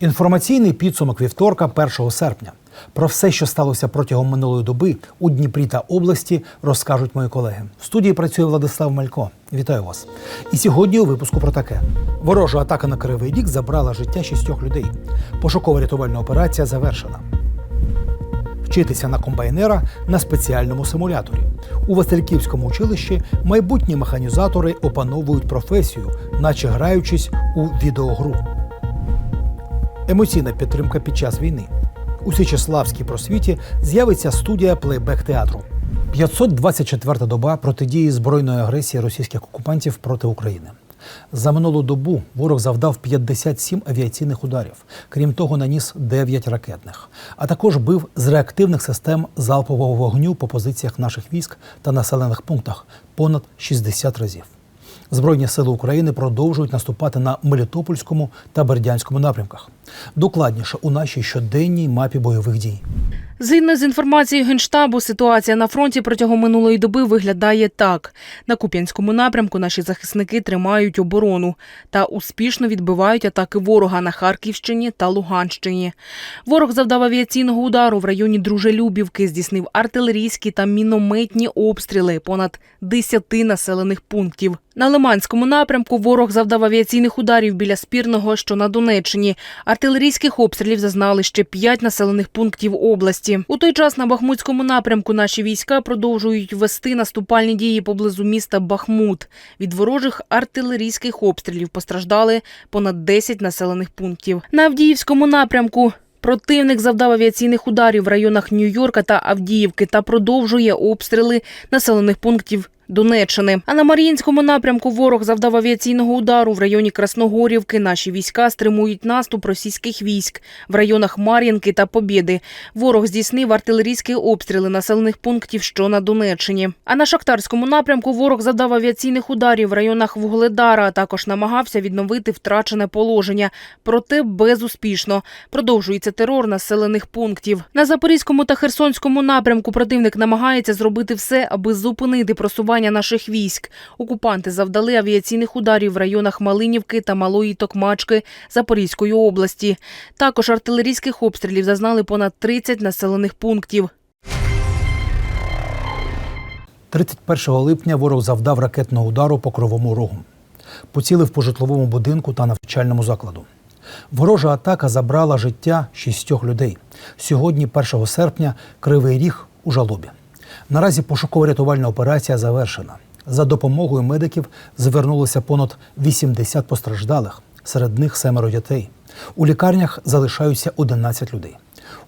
Інформаційний підсумок вівторка, 1 серпня. Про все, що сталося протягом минулої доби у Дніпрі та області, розкажуть мої колеги. В студії працює Владислав Малько. Вітаю вас. І сьогодні у випуску про таке: ворожа атака на Кривий Ріг забрала життя шістьох людей. Пошукова рятувальна операція завершена. Вчитися на комбайнера на спеціальному симуляторі. У Васильківському училищі майбутні механізатори опановують професію, наче граючись у відеогру. Емоційна підтримка під час війни. У Січеславській просвіті з'явиться студія плейбек театру. 524-та доба протидії збройної агресії російських окупантів проти України. За минулу добу ворог завдав 57 авіаційних ударів. Крім того, наніс 9 ракетних, а також бив з реактивних систем залпового вогню по позиціях наших військ та населених пунктах понад 60 разів. Збройні сили України продовжують наступати на Мелітопольському та Бердянському напрямках. Докладніше у нашій щоденній мапі бойових дій. Згідно з інформацією Генштабу, ситуація на фронті протягом минулої доби виглядає так: на Куп'янському напрямку наші захисники тримають оборону та успішно відбивають атаки ворога на Харківщині та Луганщині. Ворог завдав авіаційного удару в районі Дружелюбівки, здійснив артилерійські та мінометні обстріли понад 10 населених пунктів. На Лиманському напрямку ворог завдав авіаційних ударів біля спірного, що на Донеччині. Артилерійських обстрілів зазнали ще 5 населених пунктів області. У той час на Бахмутському напрямку наші війська продовжують вести наступальні дії поблизу міста Бахмут. Від ворожих артилерійських обстрілів постраждали понад 10 населених пунктів. На Авдіївському напрямку Противник завдав авіаційних ударів в районах Нью-Йорка та Авдіївки та продовжує обстріли населених пунктів Донеччини. А на Мар'їнському напрямку ворог завдав авіаційного удару в районі Красногорівки. Наші війська стримують наступ російських військ в районах Мар'їнки та Побєди. Ворог здійснив артилерійські обстріли населених пунктів, що на Донеччині. А на Шахтарському напрямку ворог завдав авіаційних ударів в районах Вугледара, а також намагався відновити втрачене положення. Проте безуспішно продовжується терор населених пунктів. На Запорізькому та Херсонському напрямку противник намагається зробити все, аби зупинити просування наших військ. Окупанти завдали авіаційних ударів в районах Малинівки та Малої Токмачки Запорізької області. Також артилерійських обстрілів зазнали понад 30 населених пунктів. 31 липня ворог завдав ракетного удару по кровому рогу. Поцілив по житловому будинку та навчальному закладу. Ворожа атака забрала життя шістьох людей. Сьогодні, 1 серпня, Кривий Ріг у жалобі. Наразі пошуково-рятувальна операція завершена. За допомогою медиків звернулося понад 80 постраждалих, серед них семеро дітей. У лікарнях залишаються 11 людей.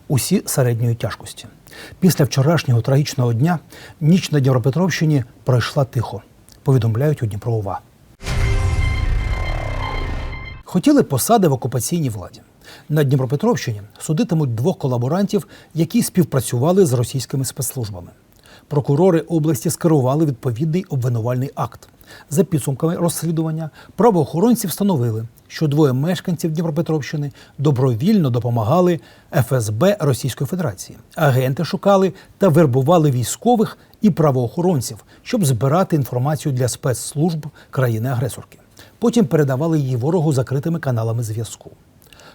Усі середньої тяжкості. Після вчорашнього трагічного дня ніч на Дніпропетровщині пройшла тихо. Повідомляють у Дніпроова. Хотіли посади в окупаційній владі. На Дніпропетровщині судитимуть двох колаборантів, які співпрацювали з російськими спецслужбами. Прокурори області скерували відповідний обвинувальний акт. За підсумками розслідування правоохоронці встановили, що двоє мешканців Дніпропетровщини добровільно допомагали ФСБ Російської Федерації. Агенти шукали та вербували військових і правоохоронців, щоб збирати інформацію для спецслужб країни-агресорки. Потім передавали її ворогу закритими каналами зв'язку.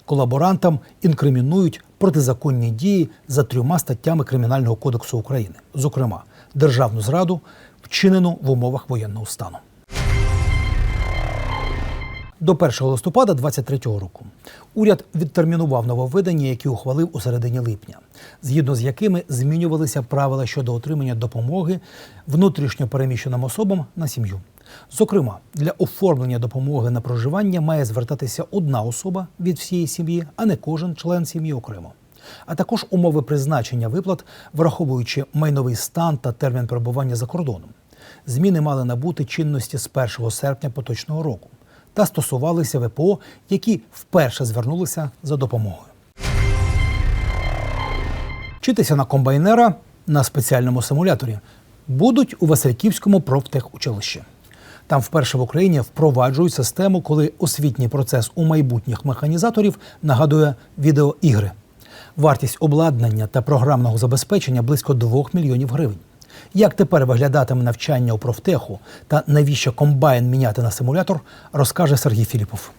Колаборантам інкримінують протизаконні дії за трьома статтями Кримінального кодексу України, зокрема, державну зраду, вчинену в умовах воєнного стану. До 1 листопада 2023 року уряд відтермінував нововведення, які ухвалив у середині липня, згідно з якими змінювалися правила щодо отримання допомоги внутрішньо переміщеним особам на сім'ю. Зокрема, для оформлення допомоги на проживання має звертатися одна особа від всієї сім'ї, а не кожен член сім'ї окремо. А також умови призначення виплат, враховуючи майновий стан та термін перебування за кордоном. Зміни мали набути чинності з 1 серпня поточного року та стосувалися ВПО, які вперше звернулися за допомогою. Вчитися на комбайнера на спеціальному симуляторі будуть у Васильківському профтехучилищі. Там вперше в Україні впроваджують систему, коли освітній процес у майбутніх механізаторів нагадує відеоігри. Вартість обладнання та програмного забезпечення близько 2 мільйонів гривень. Як тепер виглядатиме навчання у профтеху та навіщо комбайн міняти на симулятор, розкаже Сергій Філіпов.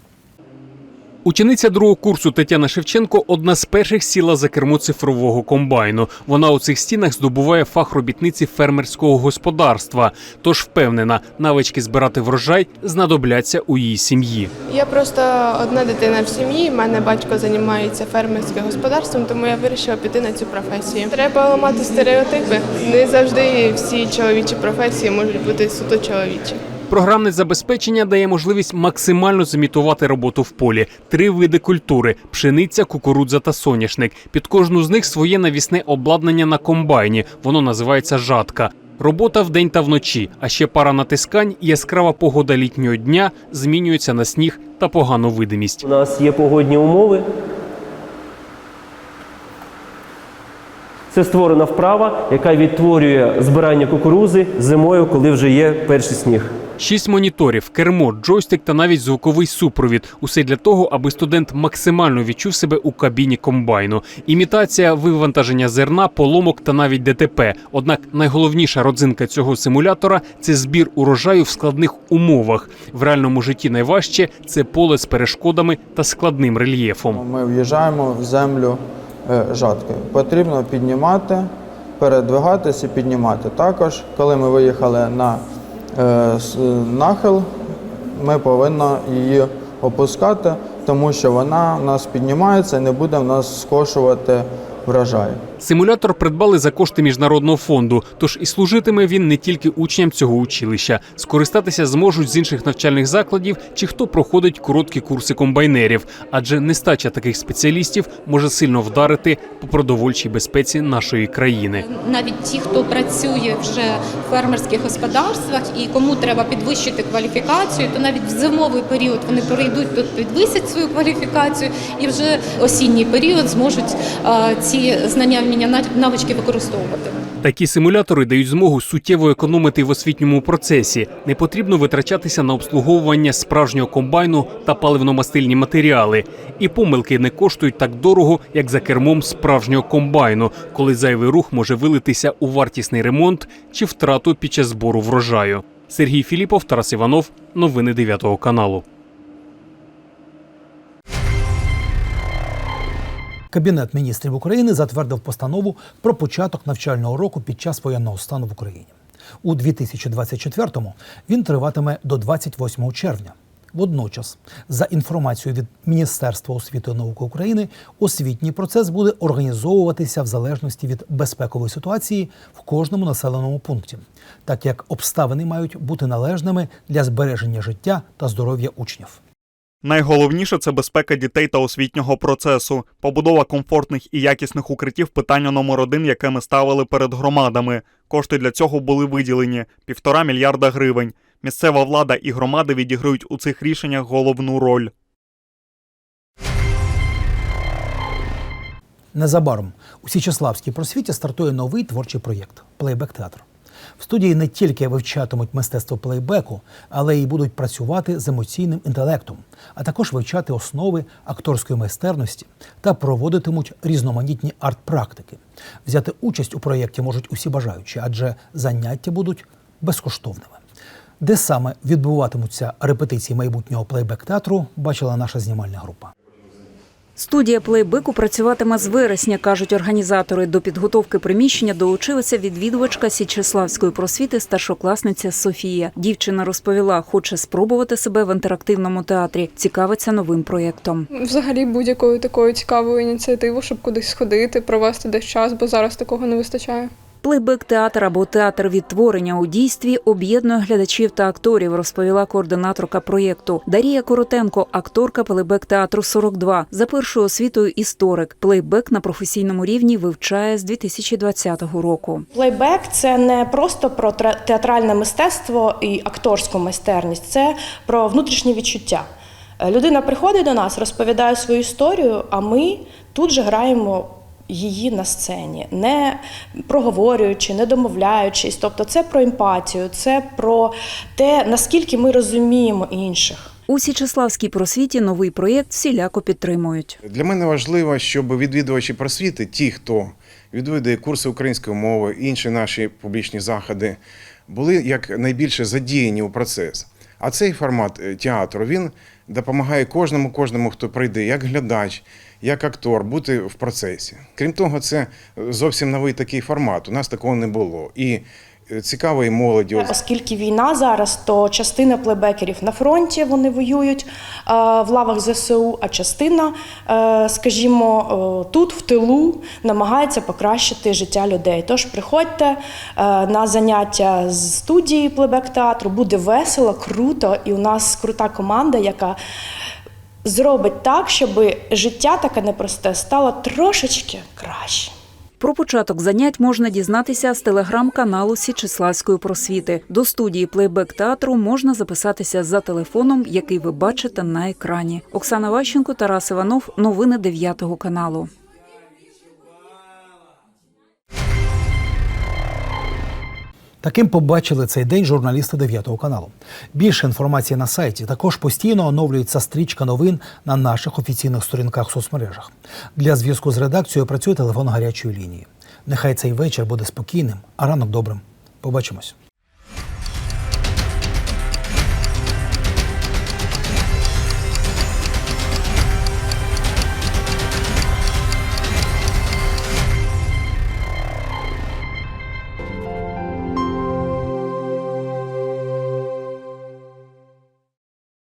Учениця другого курсу Тетяна Шевченко одна з перших сіла за кермо цифрового комбайну. Вона у цих стінах здобуває фах робітниці фермерського господарства. Тож впевнена, навички збирати врожай знадобляться у її сім'ї. Я просто одна дитина в сім'ї. мене батько займається фермерським господарством, тому я вирішила піти на цю професію. Треба ламати стереотипи. Не завжди всі чоловічі професії можуть бути суто чоловічі. Програмне забезпечення дає можливість максимально зімітувати роботу в полі. Три види культури: пшениця, кукурудза та соняшник. Під кожну з них своє навісне обладнання на комбайні. Воно називається жатка. Робота вдень та вночі, а ще пара натискань яскрава погода літнього дня змінюється на сніг та погану видимість. У нас є погодні умови. Це створена вправа, яка відтворює збирання кукурузи зимою, коли вже є перший сніг. Шість моніторів, кермо, джойстик та навіть звуковий супровід. Усе для того, аби студент максимально відчув себе у кабіні комбайну. Імітація вивантаження зерна, поломок та навіть ДТП. Однак найголовніша родзинка цього симулятора це збір урожаю в складних умовах. В реальному житті найважче це поле з перешкодами та складним рельєфом. Ми в'їжджаємо в землю е, жаткою. Потрібно піднімати, передвигатися піднімати. Також, коли ми виїхали на нахил, ми повинні її опускати, тому що вона в нас піднімається і не буде в нас скошувати врожай. Симулятор придбали за кошти міжнародного фонду, тож і служитиме він не тільки учням цього училища. Скористатися зможуть з інших навчальних закладів чи хто проходить короткі курси комбайнерів, адже нестача таких спеціалістів може сильно вдарити по продовольчій безпеці нашої країни. навіть ті, хто працює вже в фермерських господарствах і кому треба підвищити кваліфікацію, то навіть в зимовий період вони перейдуть тут, підвисять свою кваліфікацію і вже осінній період зможуть ці знання вміння навички використовувати. Такі симулятори дають змогу суттєво економити в освітньому процесі. Не потрібно витрачатися на обслуговування справжнього комбайну та паливно-мастильні матеріали. І помилки не коштують так дорого, як за кермом справжнього комбайну, коли зайвий рух може вилитися у вартісний ремонт чи втрату під час збору врожаю. Сергій Філіпов, Тарас Іванов, новини 9 каналу. Кабінет міністрів України затвердив постанову про початок навчального року під час воєнного стану в Україні. У 2024-му він триватиме до 28 червня. Водночас, за інформацією від Міністерства освіти і науки України, освітній процес буде організовуватися в залежності від безпекової ситуації в кожному населеному пункті, так як обставини мають бути належними для збереження життя та здоров'я учнів. Найголовніше це безпека дітей та освітнього процесу, побудова комфортних і якісних укриттів питання номер один, яке ми ставили перед громадами. Кошти для цього були виділені півтора мільярда гривень. Місцева влада і громади відіграють у цих рішеннях головну роль. Незабаром у Січеславській просвіті стартує новий творчий проєкт плейбек театр. В студії не тільки вивчатимуть мистецтво плейбеку, але й будуть працювати з емоційним інтелектом, а також вивчати основи акторської майстерності та проводитимуть різноманітні арт-практики. Взяти участь у проєкті можуть усі бажаючі, адже заняття будуть безкоштовними. Де саме відбуватимуться репетиції майбутнього плейбек театру, бачила наша знімальна група. Студія плейбеку працюватиме з вересня, кажуть організатори. До підготовки приміщення долучилася відвідувачка Січеславської просвіти, старшокласниця Софія. Дівчина розповіла, хоче спробувати себе в інтерактивному театрі, цікавиться новим проєктом. Взагалі будь-якою такою цікавою ініціативою, щоб кудись сходити, провести десь час, бо зараз такого не вистачає. Плейбек театр або театр відтворення у дійстві об'єднує глядачів та акторів, розповіла координаторка проєкту Дарія Коротенко, акторка плейбек театру 42. За першою освітою історик. Плейбек на професійному рівні вивчає з 2020 року. Плейбек це не просто про театральне мистецтво і акторську майстерність, це про внутрішні відчуття. Е, Людина приходить до нас, розповідає свою історію, а ми тут же граємо її на сцені, не проговорюючи, не домовляючись. Тобто це про емпатію, це про те, наскільки ми розуміємо інших. У Січеславській просвіті новий проєкт всіляко підтримують. Для мене важливо, щоб відвідувачі просвіти, ті, хто відвідує курси української мови, інші наші публічні заходи, були як найбільше задіяні у процес. А цей формат е, театру він допомагає кожному, кожному, хто прийде, як глядач, як актор, бути в процесі. Крім того, це зовсім новий такий формат. У нас такого не було. І цікаво і молоді. Оскільки війна зараз, то частина плейбекерів на фронті вони воюють е, в лавах ЗСУ, а частина, е, скажімо, е, тут в тилу намагається покращити життя людей. Тож приходьте на заняття з студії плейбек театру, буде весело, круто, і у нас крута команда, яка зробить так, щоб життя таке непросте стало трошечки краще. Про початок занять можна дізнатися з телеграм-каналу Січеславської просвіти. До студії плейбек театру можна записатися за телефоном, який ви бачите на екрані. Оксана Ващенко, Тарас Іванов. Новини 9 каналу. Таким побачили цей день журналісти 9 каналу. Більше інформації на сайті. Також постійно оновлюється стрічка новин на наших офіційних сторінках в соцмережах. Для зв'язку з редакцією працює телефон гарячої лінії. Нехай цей вечір буде спокійним, а ранок добрим. Побачимось.